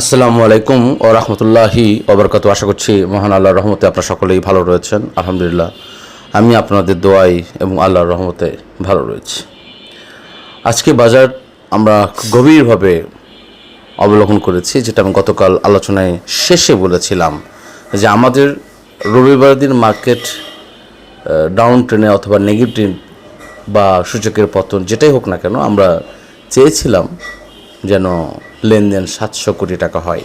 আসসালামু আলাইকুম ও রহমতুল্লাহি ওবরকাত আশা করছি মহান আল্লাহর রহমতে আপনারা সকলেই ভালো রয়েছেন। আলহামদুলিল্লাহ, আমি আপনাদের দোয়াই এবং আল্লাহর রহমতে ভালো রয়েছি। আজকে বাজার আমরা গভীরভাবে অবলোকন করেছি, যেটা আমি গতকাল আলোচনায় শেষে বলেছিলাম যে আমাদের রবিবার দিন মার্কেট ডাউন ট্রেনে অথবা নেগেটিভ বা সূচকের পতন যেটাই হোক না কেন, আমরা চেয়েছিলাম যেন লেনদেন সাতশো কোটি টাকা হয়।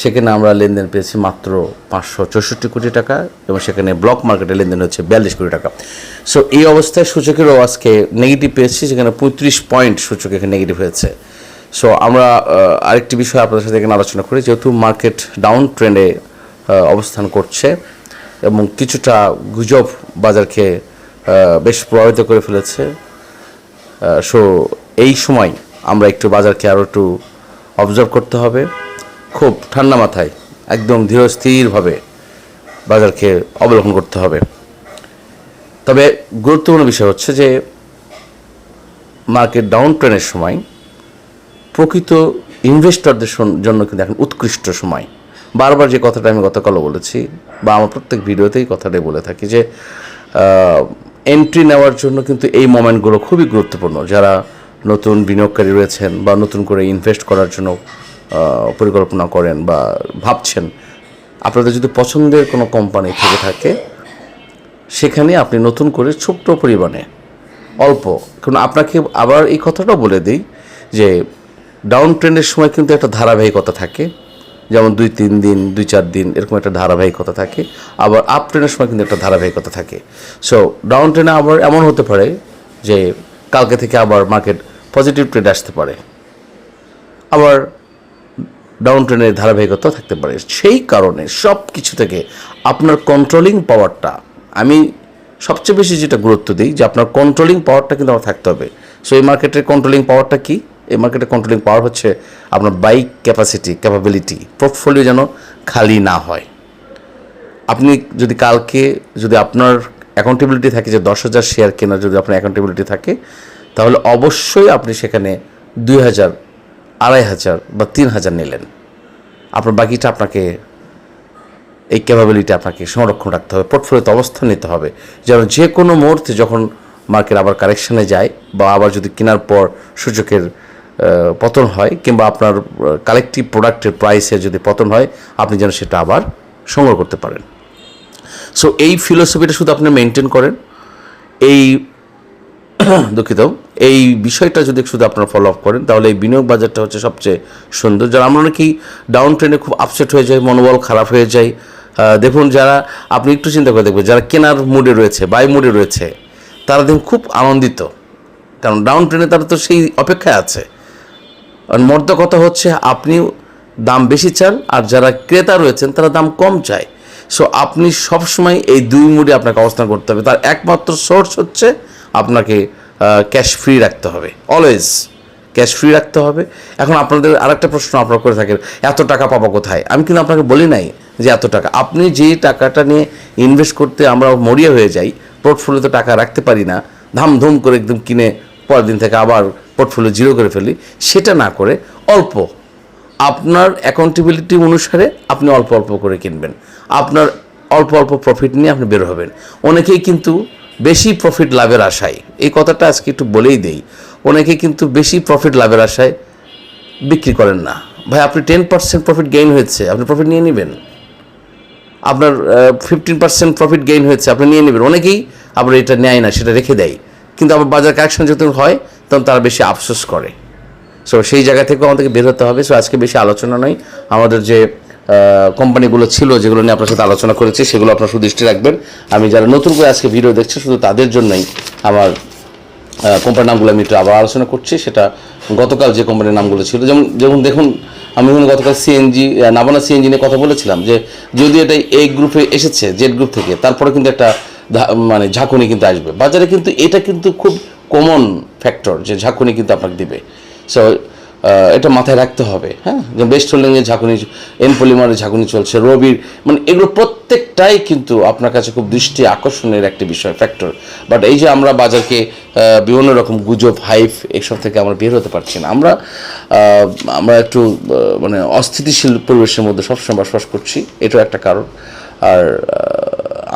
সেখানে আমরা লেনদেন পেয়েছি মাত্র পাঁচশো চৌষট্টি কোটি টাকা এবং সেখানে ব্লক মার্কেটে লেনদেন হচ্ছে বিয়াল্লিশ কোটি টাকা। সো এই অবস্থায় সূচকেরও আজকে নেগেটিভ পেয়েছি যেখানে পঁয়ত্রিশ পয়েন্ট সূচক এখানে নেগেটিভ হয়েছে। সো আমরা আরেকটি বিষয় আপনাদের সাথে এখানে আলোচনা করি, যেহেতু মার্কেট ডাউন ট্রেন্ডে অবস্থান করছে এবং কিছুটা গুজব বাজারকে বেশ প্রভাবিত করে ফেলেছে। সো এই সময় আমরা একটু বাজারকে আরও একটু অবজার্ভ করতে হবে। খুব ঠান্ডা মাথায়, একদম ধীরস্থিরভাবে বাজারকে অবলোকন করতে হবে। তবে গুরুত্বপূর্ণ বিষয় হচ্ছে যে, মার্কেট ডাউন ট্রেনের সময় প্রকৃত ইনভেস্টরদের জন্য কিন্তু এখন উৎকৃষ্ট সময়। বারবার যে কথাটা আমি গতকালও বলেছি, বা আমার প্রত্যেক ভিডিওতেই কথাটাই বলে থাকি যে এন্ট্রি নেওয়ার জন্য কিন্তু এই মোমেন্টগুলো খুবই গুরুত্বপূর্ণ। যারা নতুন বিনিয়োগকারী রয়েছেন বা নতুন করে ইনভেস্ট করার জন্য পরিকল্পনা করেন বা ভাবছেন, আপনাদের যদি পছন্দের কোনো কোম্পানি থেকে থাকে, সেখানে আপনি নতুন করে ছোট্ট পরিমাণে, অল্প, কারণ আপনাকে আবার এই কথাটাও বলে দিই যে ডাউন ট্রেন্ডের সময় কিন্তু একটা ধারাবাহিকতা থাকে, যেমন দুই, তিন দিন, দুই, চার দিন, এরকম একটা ধারাবাহিকতা থাকে, আবার আপ ট্রেনের সময় কিন্তু একটা ধারাবাহিকতা থাকে। সো ডাউন ট্রেনে আবার এমন হতে পারে যে কালকে থেকে আবার মার্কেট পজিটিভ ট্রেড আসতে পারে। আবার ডাউন ট্রেনের ধারাবাহিকতা থাকতে পারে। সেই কারণে সব কিছু থেকে আপনার কন্ট্রোলিং পাওয়ারটা আমি সবচেয়ে বেশি যেটা গুরুত্ব দিই যে আপনার কন্ট্রোলিং পাওয়ারটা কিন্তু আমার থাকতে হবে। সো এই মার্কেটের কন্ট্রোলিং পাওয়ারটা কি? এই মার্কেটের কন্ট্রোলিং পাওয়ার হচ্ছে আপনার বাইক ক্যাপাসিটি ক্যাপাবিলিটি পোর্টফোলিও যেন খালি না হয়। আপনি যদি কালকে যদি আপনার অ্যাকাউন্টেবিলিটি থাকে যে দশ হাজার শেয়ার কেনার, যদি আপনার অ্যাকাউন্টেবিলিটি থাকে তাহলে অবশ্যই আপনি সেখানে দুই হাজার, আড়াই হাজার বা তিন হাজার নিলেন। আপনার বাকিটা আপনাকে, এই ক্যাপাবিলিটি আপনাকে সংরক্ষণ রাখতে হবে পোর্টফোলিওতে অবস্থান নিতে হবে। যেন যে কোনো মুহূর্তে যখন মার্কেট আবার কারেকশানে যায় বা আবার যদি কেনার পর সূচকের পতন হয় কিংবা আপনার কালেকটিভ প্রোডাক্টের প্রাইসে যদি পতন হয়, আপনি যেন সেটা আবার সংগ্রহ করতে পারেন। সো এই ফিলোসফিটা শুধু আপনি মেনটেন করেন। এই দুঃখিত। এই বিষয়টা যদি শুধু আপনারা ফলো আপ করেন, তাহলে এই বিনিয়োগ বাজারটা হচ্ছে সবচেয়ে সুন্দর। যারা আমরা নাকি ডাউন ট্রেনে খুব আপসেট হয়ে যায় মনোবল খারাপ হয়ে যায় দেখুন যারা, আপনি একটু চিন্তা করে দেখবেন, যারা কেনার মুডে রয়েছে বাই মুডে রয়েছে, তারা দেখুন খুব আনন্দিত। কারণ ডাউন ট্রেনে তারা তো সেই অপেক্ষায় আছে। আর মর্দ কথা হচ্ছে আপনি দাম বেশি চান, আর যারা ক্রেতা রয়েছেন, তারা দাম কম চায়। সো আপনি সবসময় এই দুই মুডে আপনাকে অবস্থান করতে হবে। তার একমাত্র সোর্স হচ্ছে আপনাকে ক্যাশ ফ্রি রাখতে হবে। অলওয়েজ ক্যাশ ফ্রি রাখতে হবে। এখন আপনাদের আরেকটা প্রশ্ন আপনারা করে থাকেন, এত টাকা পাবো কোথায়? আমি কিন্তু আপনাকে বলি নাই যে এত টাকা। আপনি যে টাকাটা নিয়ে ইনভেস্ট করতে আমরা মরিয়া হয়ে যাই পোর্টফোলিওতে টাকা রাখতে পারি না, ধামধুম করে একদম কিনে পরের দিন থেকে আবার পোর্টফোলিও জিরো করে ফেলি, সেটা না করে অল্প। আপনার অ্যাকাউন্টেবিলিটি অনুসারে আপনি অল্প অল্প করে কিনবেন। আপনার অল্প অল্প প্রফিট নিয়ে আপনি বের হবেন। অনেকেই কিন্তু বেশি প্রফিট লাভের আশায়। এই কথাটা আজকে একটু বলেই দেই। অনেকে কিন্তু বেশি প্রফিট লাভের আশায় বিক্রি করেন না। ভাই, আপনি টেন পার্সেন্ট প্রফিট গেইন হয়েছে, আপনি প্রফিট নিয়ে নেবেন? আপনার ফিফটিন পার্সেন্ট প্রফিট গেইন হয়েছে, আপনি নিয়ে নেবেন। অনেকেই আবার এটা নেয় না, সেটা রেখে দেয়। কিন্তু আবার বাজার কারেকশন যখন হয়, তখন তারা বেশি আফসোস করে। সো সেই জায়গা থেকেও আমাদেরকে বের হতে হবে। সো আজকে বেশি আলোচনা নয়। আমাদের যে কোম্পানিগুলো ছিল যেগুলো নিয়ে আপনার সাথে আলোচনা করেছি, সেগুলো আপনার সুদৃষ্টি রাখবেন। আমি যারা নতুন করে আজকে ভিডিও দেখছি, শুধু তাদের জন্যই আমার কোম্পানির নামগুলো আমি একটু আবার আলোচনা করছি। সেটা গতকাল যে কোম্পানির নামগুলো ছিল, যেমন যেমন দেখুন, আমি গতকাল সিএনজি নাবানা সিএনজি নিয়ে কথা বলেছিলাম যে, যদি এটা এই গ্রুপে এসেছে জেড গ্রুপ থেকে, তারপরে কিন্তু একটা মানে ঝাঁকুনি কিন্তু আসবে। বাজারে কিন্তু এটা কিন্তু খুব কমন ফ্যাক্টর যে ঝাঁকুনি কিন্তু আপনাকে দিবে। সো এটা মাথায় রাখতে হবে হ্যাঁ? বেস্ট হোল্ডিংয়ের ঝাঁকুনি এন ঝাঁকুনি চলছে, রবির মানে এগুলো প্রত্যেকটাই কিন্তু আপনার কাছে খুব দৃষ্টি আকর্ষণের একটি বিষয় ফ্যাক্টর বাট এই যে আমরা বাজারকে বিভিন্ন রকম গুজব হাইফ এসব থেকে আমরা বের হতে পারছি না। আমরা আমরা একটু মানে অস্থিতিশীল পরিবেশের মধ্যে সবসময় বসবাস করছি, এটাও একটা কারণ। আর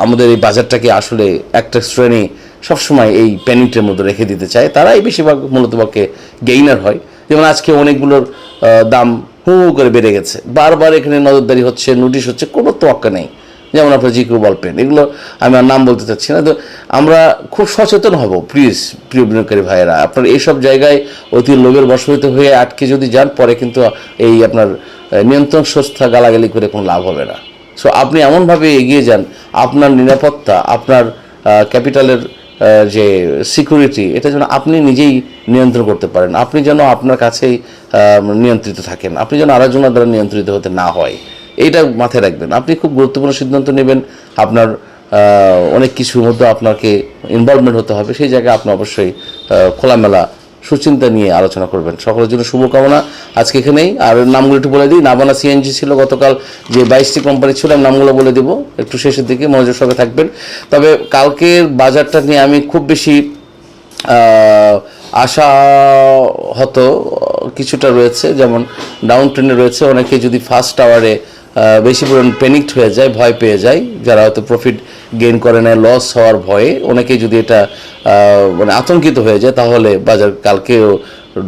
আমাদের এই বাজারটাকে আসলে একটা শ্রেণি সবসময় এই প্যানিকটার মধ্যে রেখে দিতে চায়। তারাই বেশিরভাগ মূলত পক্ষে গেইনার হয়। যেমন আজকে অনেকগুলোর দাম হু হু করে বেড়ে গেছে। বারবার এখানে নজরদারি হচ্ছে নোটিশ হচ্ছে, কোনো তোয়াক্কা নেই। যেমন আপনার জিকু বলপেন, এগুলো আমি আর নাম বলতে চাচ্ছি না। তো আমরা খুব সচেতন হব প্লিজ প্রিয় বিনিয়োগকারী ভাইয়েরা। আপনার এইসব জায়গায় অতি লোভের বশবর্তী হয়ে আটকে যদি যান, পরে কিন্তু এই আপনার নিয়ন্ত্রণ সংস্থা গালাগালি করে কোনো লাভ হবে না। সো আপনি এমনভাবে এগিয়ে যান, আপনার নিরাপত্তা, আপনার ক্যাপিটালের যে সিকিউরিটি এটা যেন আপনি নিজেই নিয়ন্ত্রণ করতে পারেন। আপনি যেন আপনার কাছেই নিয়ন্ত্রিত থাকেন। আপনি যেন আরেকজনের দ্বারা নিয়ন্ত্রিত হতে না হয়। এইটা মাথায় রাখবেন। আপনি খুব গুরুত্বপূর্ণ সিদ্ধান্ত নেবেন। আপনার অনেক কিছুর মধ্যে আপনাকে ইনভলভমেন্ট হতে হবে। সেই জায়গায় আপনি অবশ্যই খোলামেলা সুচিন্তা নিয়ে আলোচনা করবেন। সকলের জন্য শুভকামনা। আজকে এখানেই। আর নামগুলো একটু বলে দিই। নাবানা সিএনজি ছিল গতকাল যে বাইশটি কোম্পানি ছিল আমি নামগুলো বলে দিব। একটু শেষের দিকে মনোযোগ সঙ্গে থাকবেন। তবে কালকের বাজারটা নিয়ে আমি খুব বেশি আশা হতো কিছুটা রয়েছে। যেমন ডাউন ট্রেনে রয়েছে। অনেকে যদি ফার্স্ট আওয়ারে বেশি পরিমাণ প্যানিকড হয়ে যায়, ভয় পেয়ে যায়, যারা হয়তো প্রফিট গেইন করে নেয় লস হওয়ার ভয়ে অনেকেই যদি এটা মানে আতঙ্কিত হয়ে যায় তাহলে বাজার কালকেও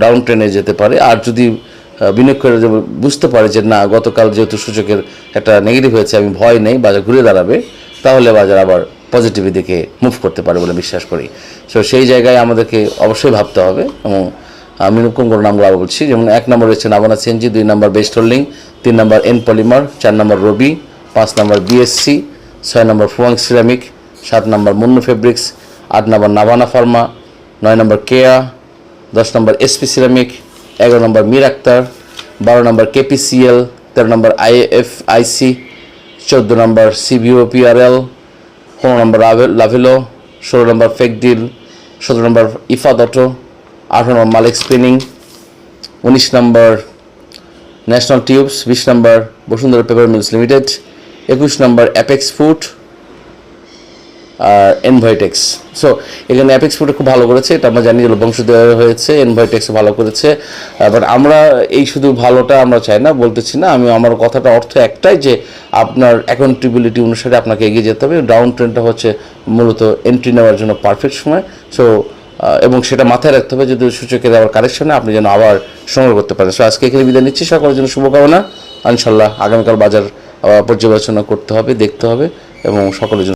ডাউন ট্রেনে যেতে পারে। আর যদি আহ, বিনিয়োগ করে বুঝতে পারে যে না গতকাল যেহেতু সূচকের একটা নেগেটিভ হয়েছে আমি ভয় নেই বাজার ঘুরে দাঁড়াবে তাহলে বাজার আবার পজিটিভের দিকে মুভ করতে পারে বলে বিশ্বাস করি। সো সেই জায়গায় আমাদেরকে অবশ্যই ভাবতে হবে এবং আমি কোন কোন নামগুলো আবার বলছি। যেমন এক নম্বর রয়েছে নাবানা সিএনজি দুই নম্বর বেস্ট হোল্ডিং তিন নম্বর এন পলিমার চার নম্বর রবি পাঁচ নম্বর বিএসসি ছয় নম্বর ফুয়াং সিরামিক, সাত নম্বর মুন্নু ফেব্রিক্স, আট নম্বর নাভানা ফার্মা, নয় নম্বর কেয়া, দশ নম্বর এসপি সিরামিক, এগারো নম্বর মির আক্তার বারো নম্বর কেপিসিএল, তেরো নম্বর আইএফ আইসি চোদ্দ নম্বর সিবিও পিআরএল, পনেরো নম্বর লাভে- লাভেলো, ষোলো নম্বর ফেক ডিল, সতেরো নম্বর ইফাদ অটো, আঠারো নম্বর মালিক স্পিনিং, উনিশ নম্বর ন্যাশনাল টিউবস, বিশ নম্বর বসুন্ধরা পেপার মিলস লিমিটেড একুশ নম্বর অ্যাপেক্স ফুট আর এনভাইটেক্স সো এখানে অ্যাপেক্স ফুডে খুব ভালো করেছে, এটা আমরা জানি যে বংশোদয় হয়েছে এনভাইটেক্স ভালো করেছে। বাট আমরা এই শুধু ভালোটা আমরা চাই না, বলতেছি না, আমি আমার কথাটা অর্থ একটাই যে আপনার অ্যাকাউন্টেবিলিটি অনুসারে আপনাকে এগিয়ে যেতে হবে। ডাউন ট্রেনটা হচ্ছে মূলত এন্ট্রি নেওয়ার জন্য পারফেক্ট সময়। সো এবং সেটা মাথায় রাখতে হবে যদি সূচকের আবার কারেকশনে আপনি যেন আবার সংগ্রহ করতে পারেন। সো আজকে এখানে বিদায় নিচ্ছি, সকলের জন্য শুভকামনা। ইনশাল্লাহ আগামীকাল বাজার পর্যালোচনা করতে হবে দেখতে হবে এবং সকলের জন্য